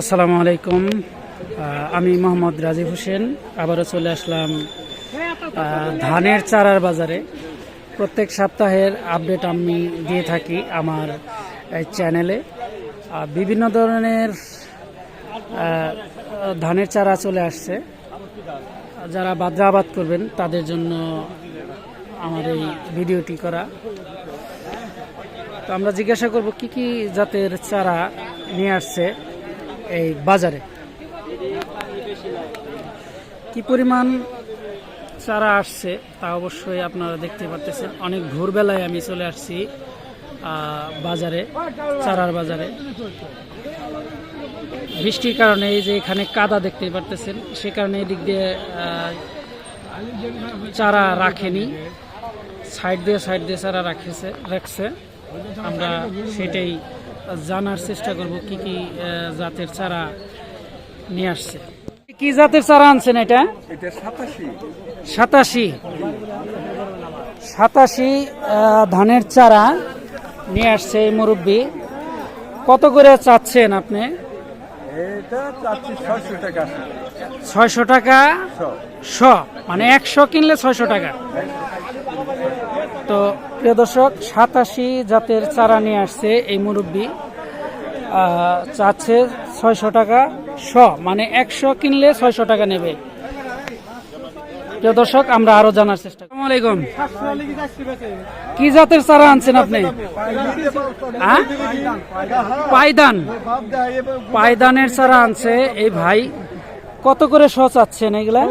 আসসালামু আলাইকুম। আমি মোহাম্মদ রাজিব হোসেন। আবারও চলে আসলাম ধানের চারার বাজারে। প্রত্যেক সপ্তাহের আপডেট আমি দিয়ে থাকি আমার, এই চ্যানেলে। বিভিন্ন ধরনের ধানের চারা চলে আসছে। যারা বাদ্রাবাদ করবেন, তাদের জন্য আমার এই ভিডিওটি করা। তো আমরা জিজ্ঞাসা করব, কি কি জাতের চারা নিয়ে আসছে? এই বাজারে। কি পরিমাণ চারা আসছে তা অবশ্যই আপনারা দেখতে পাচ্ছেন অনেক ভোরবেলায় আমি চলে আসছি বাজারে, চারার বাজারে। বৃষ্টির কারণে এই যে এখানে কাদা দেখতে পারতেছেন, সে কারণে এদিক দিয়ে চারা রাখেনি। সাইড দিয়ে সাইড দিয়ে চারা রাখেছে, রাখছে। আমরা সেটাই জানার চেষ্টা করব কি কি জাতের চারা নিয়ে আসছে। কি জাতের চারা আনছেন এটা? সাতাশি। সাতাশি। ধানের চারা নিয়ে আসছে এই মুরব্বী। কত করে চাচ্ছেন আপনি? ছয়শো টাকা। শ। মানে একশো কিনলে ছয়শো টাকা। তো প্রিয় দর্শক সাতাশি জাতের চারা নিয়ে আসছে এই মুরব্বী। চাচ্ছে ছয়শো টাকা শ মানে একশো কিনলে ছয়শো টাকা নেবে। প্রিয় দর্শক, আমরা আরও জানার চেষ্টা আলাইকুম। কি জাতের চারা আনছেন আপনি? হ্যাঁ? পাইদান পাইদানের চারা আনছে। এই ভাই, কত করে শ চাচ্ছেন এগুলা?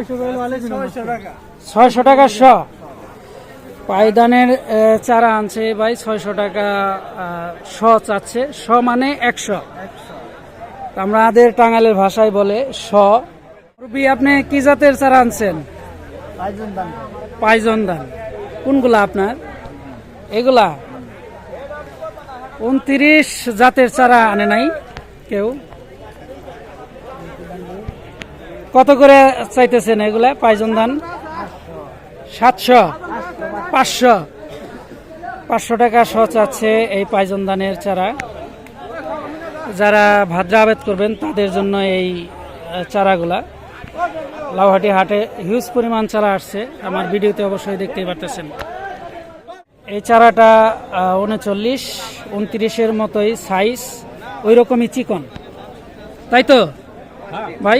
ছয়শো টাকা শ। পাইদানের আহ, চারা আনছে ভাই ছয়শো টাকা শ চাচ্ছে। শ মানে একশো। আমরা আমাদের টাঙ্গালের ভাষায় বলে শ। রুবি আপনি কি জাতের চারা আনছেন? পাইজন ধান কোনগুলা আপনার? এগুলা। উনত্রিশ জাতের চারা আনে নাই কেউ। কত করে চাইতেছেন এগুলা পাইজন ধান সাতশো। পাঁচশো। পাঁচশো টাকা শ চাচ্ছে এই পাইজন ধানের চারা। যারা ভাদ্রা আবেদ করবেন তাদের জন্য এই চারাগুলা। লাউহাটি হাটে হিউজ পরিমাণ চারা আসছে। আমার ভিডিওতে অবশ্যই দেখতেই পারতেছেন। এই চারাটা উনচল্লিশ উনত্রিশের মতোই সাইজ ওই রকমই চিকন। তাই তো? ভাই?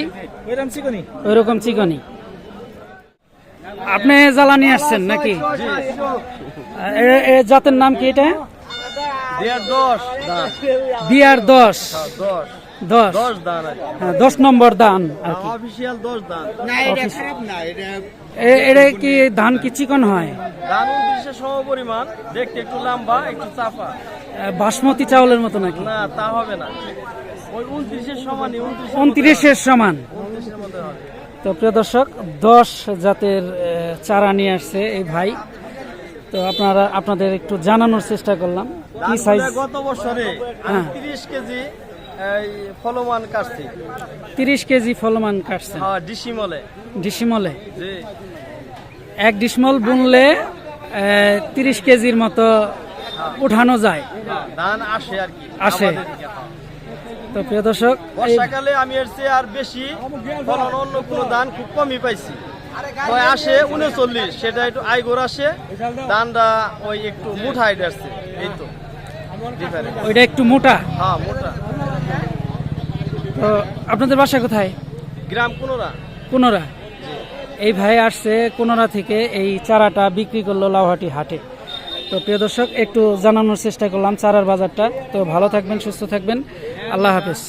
ওই রকম চিকনই। আপনি জ্বালানি আসছেন নাকি? এ- এ জাতের নাম কি এটা? দশ বিয়ার দশ। দশ। দশ হ্যাঁ, নম্বর দান অফিসিয়াল দশ এ- এটা কি ধান কি চিকন হয়? দান উনত্রিশের পরিমাণ দেখতে একটু লম্বা একটু চাপা বাসমতি চাউলের মতো নাকি? না তা হবে না। উনত্রিশের সমান। উনত্রিশের মতো হবে। তো প্রিয় দর্শক দশ জাতের চারা নিয়ে আসছে এই ভাই। তো আপনারা আপনাদের একটু জানানোর চেষ্টা করলাম। কি সাইজ গত বছরে হ্যাঁ। তিরিশ কেজি ফলমান কাটছি। তিরিশ কেজি ফলমান কাটছেন হ্যাঁ ডিসিমলে। ডিসিমলে? জি। এক ডিসমল বুনলে তিরিশ কেজির মতো উঠানো যায়। হ্যাঁ, ধান আসে আর কি। আসে। তো প্রিয় দর্শক বর্ষাকালে আমি এর চেয়ে আর বেশি ফলন অন্য কোনো ধান খুব কমই পাইছি। তো আসে উনচল্লিশ সেটা একটু আইগোর আসে ধানটা ওই একটু মুঠাই আসছে এই তো ওইটা একটু মোটা? হ্যাঁ মোটা। তো আপনাদের বাসা কোথায়? গ্রাম কোনোরা। কোনোরা। এই ভাই আসছে কোনোরা থেকে এই চারাটা বিক্রি করল লাউহাটি হাটে। তো প্রিয় দর্শক, একটু জানানোর চেষ্টা করলাম চারার বাজারটা। তো ভালো থাকবেন, সুস্থ থাকবেন। আল্লাহ হাফেজ।